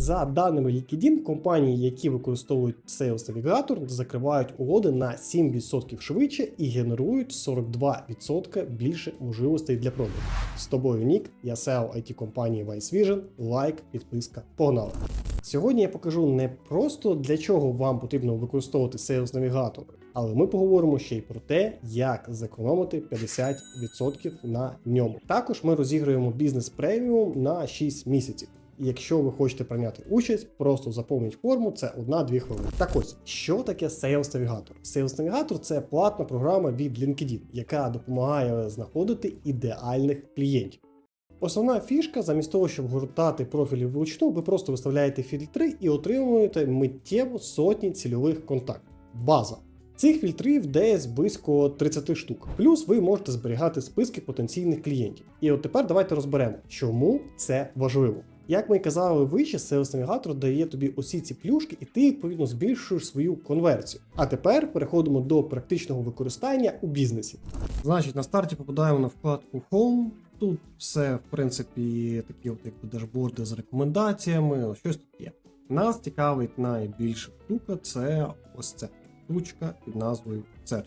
За даними LinkedIn, компанії, які використовують Sales Navigator, закривають угоди на 7% швидше і генерують 42% більше можливостей для продажу. З тобою Нік, я SEO IT компанії Vice Vision, лайк, підписка, погнали! Сьогодні я покажу не просто для чого вам потрібно використовувати Sales Navigator, але ми поговоримо ще й про те, як зекономити 50% на ньому. Також ми розіграємо бізнес преміум на 6 місяців. Якщо ви хочете прийняти участь, просто заповніть форму, це 1-2 хвилини. Так ось, що таке Sales Navigator? Sales Navigator це платна програма від LinkedIn, яка допомагає знаходити ідеальних клієнтів. Основна фішка, замість того, щоб гортати профілі вручну, ви просто виставляєте фільтри і отримуєте миттєво сотні цільових контактів. База. Цих фільтрів десь близько 30 штук. Плюс ви можете зберігати списки потенційних клієнтів. І от тепер давайте розберемо, чому це важливо. Як ми казали вище, Sales Navigator дає тобі усі ці плюшки, і ти відповідно збільшуєш свою конверсію. А тепер переходимо до практичного використання у бізнесі. Значить, на старті попадаємо на вкладку Home. Тут все, в принципі, такі от якби дашборди з рекомендаціями, щось тут є. Нас цікавить найбільша штука це ось ця штучка під назвою Search.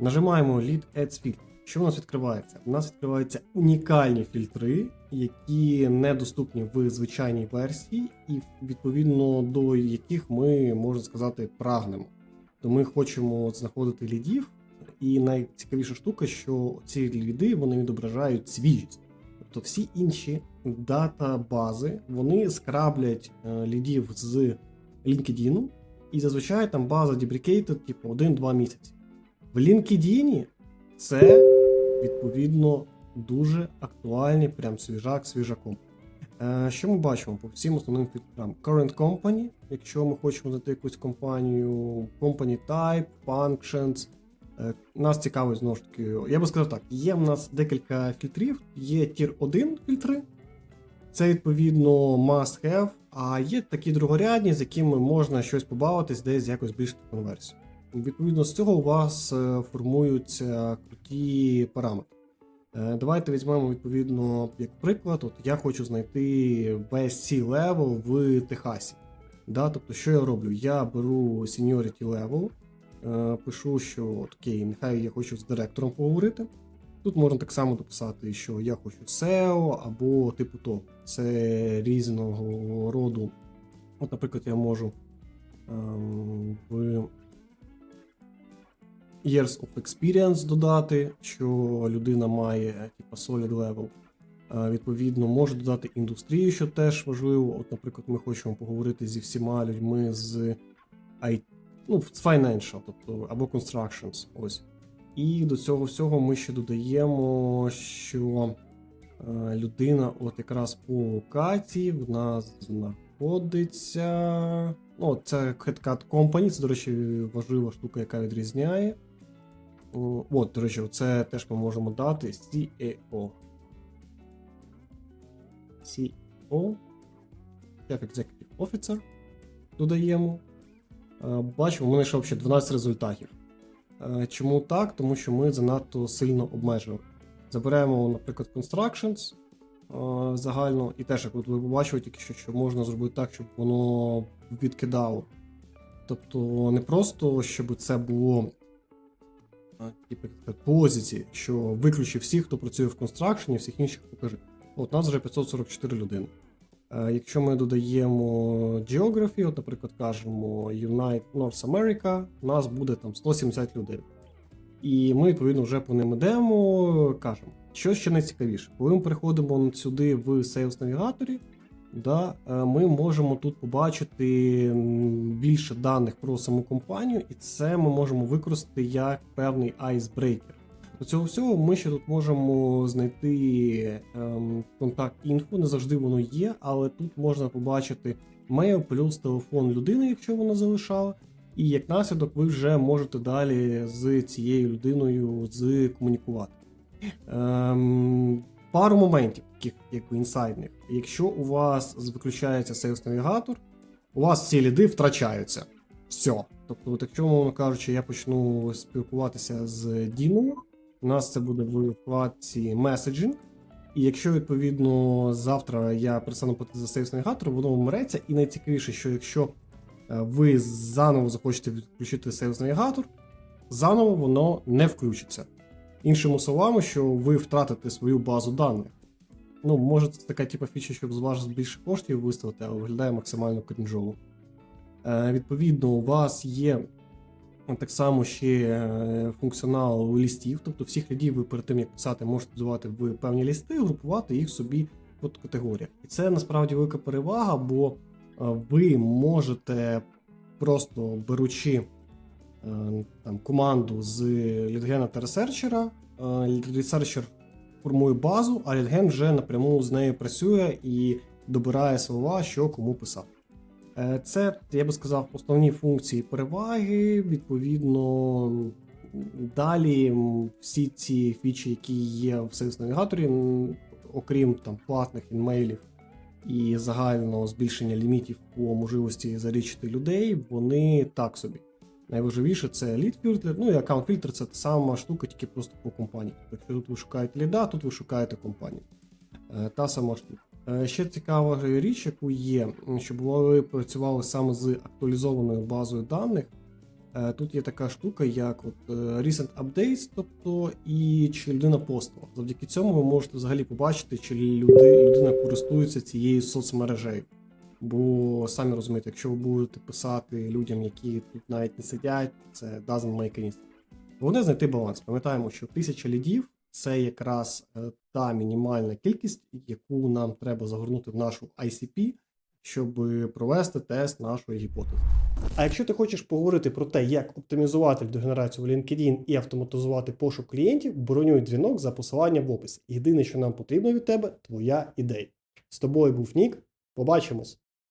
Нажимаємо Lead Ads Filter. Що у нас відкривається? У нас відкриваються унікальні фільтри, які недоступні в звичайній версії, і відповідно до яких ми, можна сказати, прагнемо. То ми хочемо знаходити лідів, і найцікавіша штука, що ці ліди вони відображають свіжість. Тобто всі інші датабази вони скраблять е, лідів з LinkedIn, і зазвичай там база deprecated, типу 1-2 місяці. В LinkedIn це відповідно дуже актуальні, прям свіжак свіжаком. Е, Що ми бачимо по всім основним фільтрам? Current Company, якщо ми хочемо знайти якусь компанію, Company Type, Functions. Е, Нас цікавить знову ж таки. Я би сказав так: є в нас декілька фільтрів, є Tier 1 фільтри, це відповідно must have, а є такі другорядні, з якими можна щось побавитись, десь якось збільшити конверсію. Відповідно з цього у вас е, формуються круті параметри. Е, Давайте візьмемо відповідно як приклад. От я хочу знайти весь c level в Техасі. Да, тобто, що я роблю? Я беру seniority level, е, пишу, що окей, нехай я хочу з директором поговорити. Тут можна так само дописати, що я хочу SEO або типу того. Це різного роду. От, наприклад, я можу ем, в Years of Experience додати, що людина має типу, solid level. Відповідно, можу додати індустрію, що теж важливо. От, наприклад, ми хочемо поговорити зі всіма людьми з IT, ну, з financial, тобто або constructions. Ось. І до цього всього ми ще додаємо, що людина, от якраз по локації, в нас знаходиться. Ну, це Headcut Company, це, до речі, важлива штука, яка відрізняє. О, От, до речі, це теж ми можемо дати CEO. CEO. Chief Executive Officer. Додаємо. Е, Бачимо, ми знайшов ще 12 результатів. Е, Чому так? Тому що ми занадто сильно обмежили. Заберемо, наприклад, Constructions е, загально, і теж, як ви побачили, тільки що, що можна зробити так, щоб воно відкидало. Тобто не просто, щоб це було е, типу, як сказати, по лозіці, що виключи всіх, хто працює в констракшені, всіх інших покажи. От нас вже 544 людини. Е, Якщо ми додаємо Geography, от, наприклад, кажемо Unite North America, у нас буде там 170 людей. І ми, відповідно, вже по ним йдемо, кажемо. Що ще найцікавіше, коли ми переходимо сюди в Sales навігаторі, да, е, ми можемо тут побачити більше даних про саму компанію, і це ми можемо використати як певний айсбрейкер. До цього всього ми ще тут можемо знайти ем, контакт інфо, не завжди воно є, але тут можна побачити мейл плюс телефон людини, якщо вона залишала. І як наслідок ви вже можете далі з цією людиною зкомунікувати. Ем, пару моментів, таких якби інсайдних. Якщо у вас виключається Sales Navigator, у вас ці ліди втрачаються. Все. Тобто, от якщо, кажучи, я почну спілкуватися з Діною, у нас це буде в вкладці Messaging, І якщо відповідно завтра я перестану платити за сейвс навігатор, воно вмреться. І найцікавіше, що якщо е, ви заново захочете відключити сейвс навігатор, заново воно не включиться. Іншими словами, що ви втратите свою базу даних. Ну, може, це така типа фіча, щоб з вас більше коштів виставити, але виглядає максимально крінжово. Е, відповідно, у вас є так само ще е, функціонал лістів, тобто всіх лідів ви перед тим, як писати, можете додавати в певні лісти, групувати їх собі по категоріях. І це насправді велика перевага, бо е, ви можете просто беручи е, там, команду з лідгена та ресерчера, е, ресерчер формує базу, а лідген вже напряму з нею працює і добирає слова, що кому писати. Е, Це, я би сказав, основні функції переваги. Відповідно, далі всі ці фічі, які є в Sales навігаторі, окрім там платних інмейлів і загального збільшення лімітів по можливості зарічити людей, вони так собі. Найважливіше це лід фільтр, ну і аккаунт фільтр це та сама штука, тільки просто по компанії. Тобто, тут ви шукаєте ліда, тут ви шукаєте компанію. Е, Та сама штука. Е, Ще цікава річ, яку є, щоб ви працювали саме з актуалізованою базою даних. Е, Тут є така штука, як от Recent Updates, тобто і чи людина постила. Завдяки цьому ви можете взагалі побачити, чи люди, людина користується цією соцмережею. Бо самі розумієте, якщо ви будете писати людям, які тут навіть не сидять, це doesn't make any sense. Головне знайти баланс. Пам'ятаємо, що тисяча лідів це якраз е, та мінімальна кількість, яку нам треба загорнути в нашу ICP, щоб провести тест нашої гіпотези. А якщо ти хочеш поговорити про те, як оптимізувати лідогенерацію в LinkedIn і автоматизувати пошук клієнтів, бронюй дзвінок за посиланням в описі. Єдине, що нам потрібно від тебе, твоя ідея. З тобою був Нік. Побачимось!